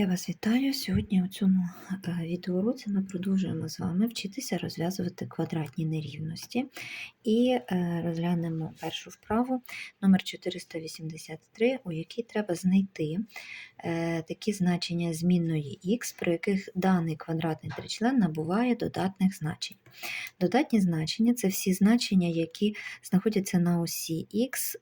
Я вас вітаю. Сьогодні у цьому е, відеоуроці ми продовжуємо з вами вчитися розв'язувати квадратні нерівності і е, розглянемо першу вправу номер 483, у якій треба знайти е, такі значення змінної х, при яких даний квадратний тричлен набуває додатних значень. Додатні значення це всі значення, які знаходяться на осі х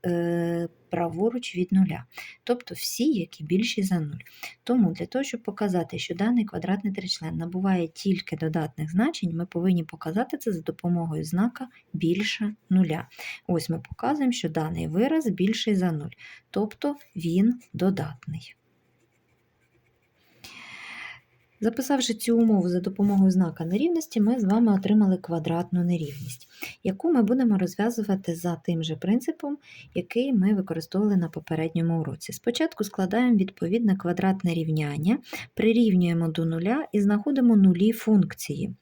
праворуч від нуля, тобто всі, які більші за нуль. Тому для того, щоб показати, що даний квадратний тричлен набуває тільки додатних значень, ми повинні показати це за допомогою знака більше нуля. Ось ми показуємо, що даний вираз більший за нуль, тобто він додатний. Записавши цю умову за допомогою знака нерівності, ми з вами отримали квадратну нерівність, яку ми будемо розв'язувати за тим же принципом, який ми використовували на попередньому уроці. Спочатку складаємо відповідне квадратне рівняння, прирівнюємо до нуля і знаходимо нулі функції.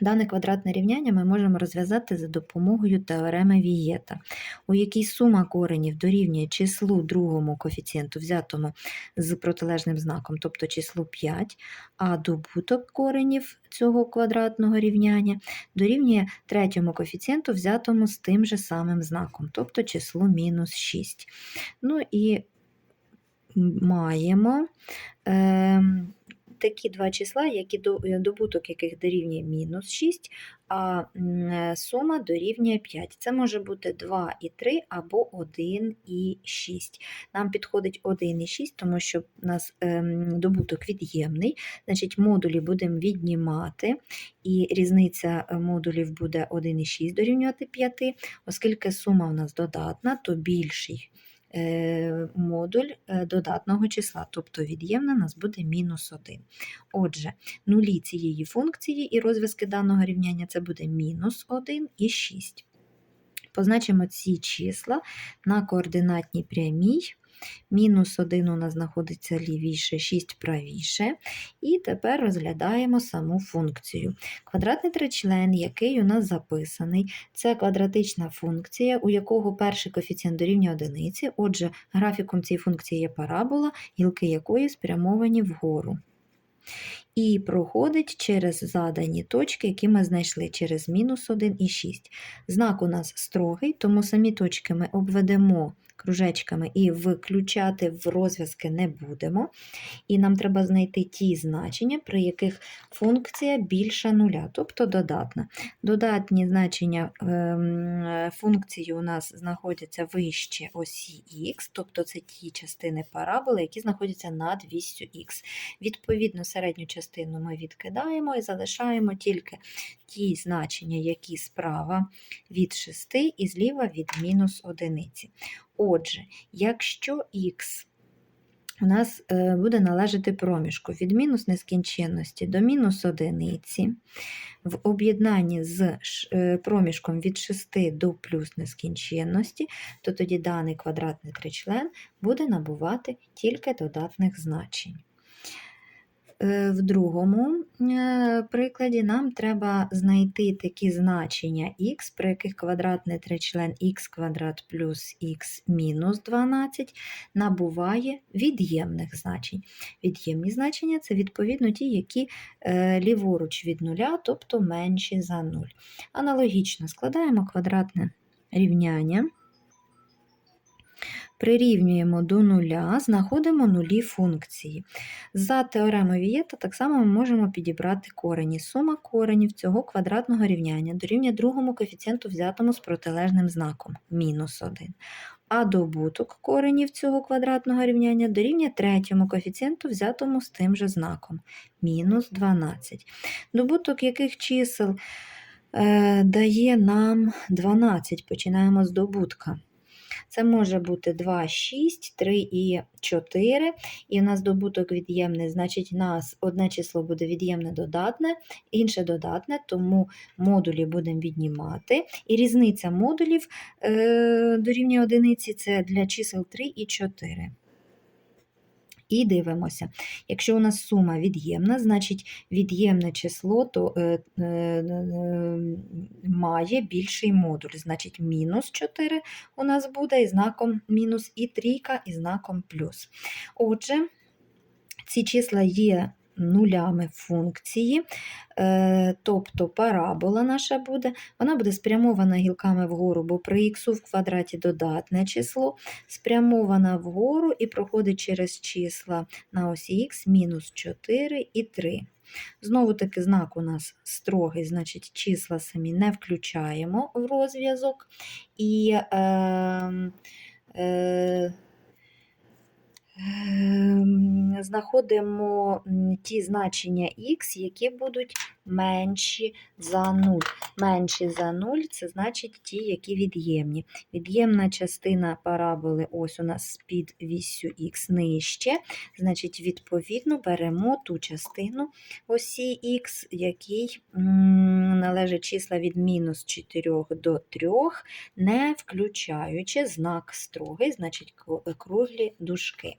Дане квадратне рівняння ми можемо розв'язати за допомогою теореми Вієта, у якій сума коренів дорівнює числу другому коефіцієнту, взятому з протилежним знаком, тобто числу 5, а добуток коренів цього квадратного рівняння дорівнює третьому коефіцієнту, взятому з тим же самим знаком, тобто числу мінус 6. Ну і маємо. Е такі два числа, які е, добуток яких дорівнює мінус 6, а е, сума дорівнює 5. Це може бути 2 і 3 або 1 і 6. Нам підходить 1 і 6, тому що у нас ем, добуток від'ємний, значить модулі будемо віднімати, і різниця е, модулів буде 1 і 6 дорівнювати 5, оскільки сума у нас додатна, то більший. Е, модуль е, додатного числа, тобто від'ємна нас буде мінус 1. Отже, нулі цієї функції і розв'язки даного рівняння це буде мінус 1 і 6. Позначимо ці числа на координатній прямій. Мінус 1 у нас знаходиться лівіше, 6 правіше. І тепер розглядаємо саму функцію. Квадратний тричлен, який у нас записаний, це квадратична функція, у якого перший коефіцієнт дорівнює одиниці. Отже, графіком цієї функції є парабола, гілки якої спрямовані вгору. І проходить через задані точки, які ми знайшли через мінус 1 і 6. Знак у нас строгий, тому самі точки ми обведемо кружечками і включати в розв'язки не будемо. І нам треба знайти ті значення, при яких функція більша нуля, тобто додатна. Додатні значення ем, функції у нас знаходяться вище осі х, тобто це ті частини параболи, які знаходяться над вісю х. Відповідно, середню частину ми відкидаємо і залишаємо тільки ті значення, які справа від 6 і зліва від мінус одиниці. Отже, якщо х у нас е, буде належати проміжку від мінус нескінченності до мінус одиниці, в об'єднанні з е, проміжком від 6 до плюс нескінченності, то тоді даний квадратний тричлен буде набувати тільки додатних значень. Е, в другому е, прикладі нам треба знайти такі значення х, при яких квадратний тричлен х квадрат плюс х мінус 12 набуває від'ємних значень. Від'ємні значення це відповідно ті, які е, ліворуч від нуля, тобто менші за 0. Аналогічно складаємо квадратне рівняння. Прирівнюємо до нуля, знаходимо нулі функції. За теоремою Вієта так само ми можемо підібрати корені. Сума коренів цього квадратного рівняння дорівнює другому коефіцієнту, взятому з протилежним знаком мінус 1. А добуток коренів цього квадратного рівняння дорівнює третьому коефіцієнту, взятому з тим же знаком мінус 12. Добуток яких чисел е, дає нам 12. Починаємо з добутка. Це може бути 2, 6, 3 і 4. І у нас добуток від'ємний, значить, у нас одне число буде від'ємне додатне, інше додатне, тому модулі будемо віднімати. І різниця модулів е, дорівнює одиниці це для чисел 3 і 4. І дивимося. Якщо у нас сума від'ємна, значить від'ємне число то е, е, е, має більший модуль. Значить, мінус 4 у нас буде і знаком мінус, і трійка і знаком плюс. Отже, ці числа є нулями функції, е, тобто парабола наша буде, вона буде спрямована гілками вгору, бо при х в квадраті додатне число, спрямована вгору і проходить через числа на осі х мінус 4 і 3. Знову таки знак у нас строгий, значить числа самі не включаємо в розв'язок. І е, е, Ем, знаходимо ті значення х, які будуть менші за 0. Менші за 0 це значить ті, які від'ємні. Від'ємна частина параболи ось у нас під віссю х нижче, значить, відповідно, беремо ту частину осі х, якій м, належать числа від мінус 4 до 3, не включаючи знак строгий, значить круглі дужки.